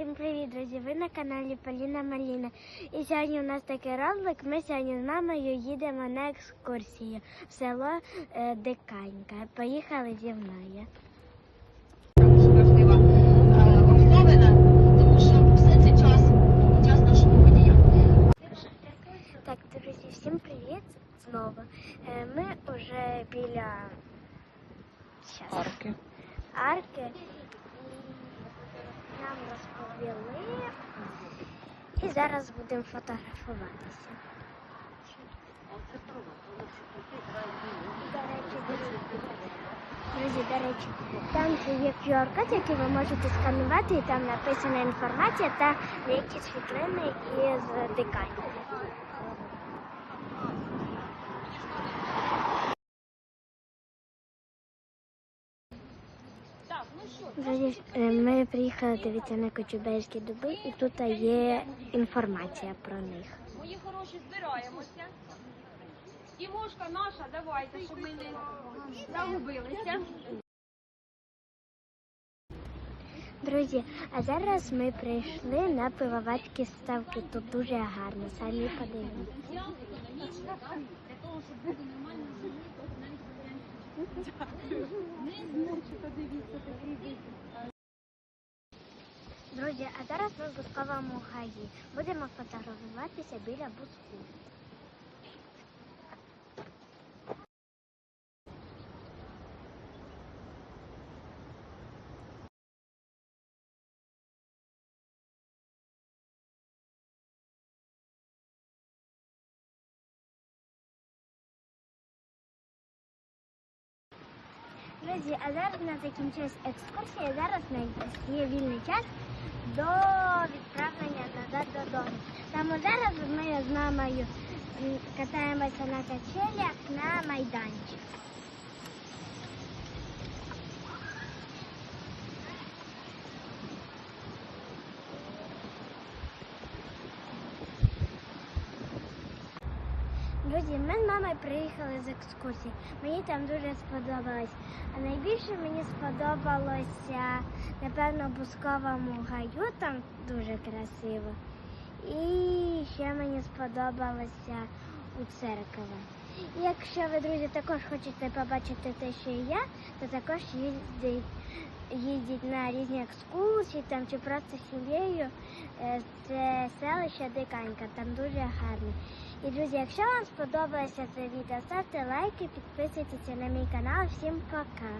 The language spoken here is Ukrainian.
Всім привіт, друзі! Ви на каналі Поліна Маліна. І сьогодні у нас такий ролик. Ми сьогодні з мамою їдемо на екскурсію в село е, Диканька. Поїхали зі мною. е. Так, друзі, всім привіт знову. Е, Ми вже біля щас, Арки. арки. І зараз будемо фотографуватися. Друзі, до речі, там є QR-код, який ви можете сканувати, і там написана інформація та деякі світлини із диканьки. Ми приїхали дивитися на Кочубейські дуби, і тут є інформація про них. Мої хороші, збираємося. Тімошка наша, давайте, щоб ми не загубилися. Друзі, а зараз ми прийшли на пивоварські ставки. Тут дуже гарно, самі Друзі, а зараз ми в бусковому гаї. Будемо фотографуватися біля буску. Друзі, а зараз у нас закінчилась екскурсія. Зараз у нас є вільний час до відправлення назад додому. Тому зараз ми з мамою катаємося на качелях на майданчик. Друзі, ми з мамою приїхали з екскурсії. Мені там дуже сподобалось. А найбільше мені сподобалося, напевно, Бусковому гаю, там дуже красиво. І ще мені сподобалося у церкві. Якщо ви, друзі, також хочете побачити те, що і я, то також їздіть, їздить на різні екскурсії там чи просто сім'єю. Е, Це селище Диканька, там дуже гарне. І друзі, якщо вам сподобалося це відео, ставте лайки, підписуйтесь на мій канал. Всім пока!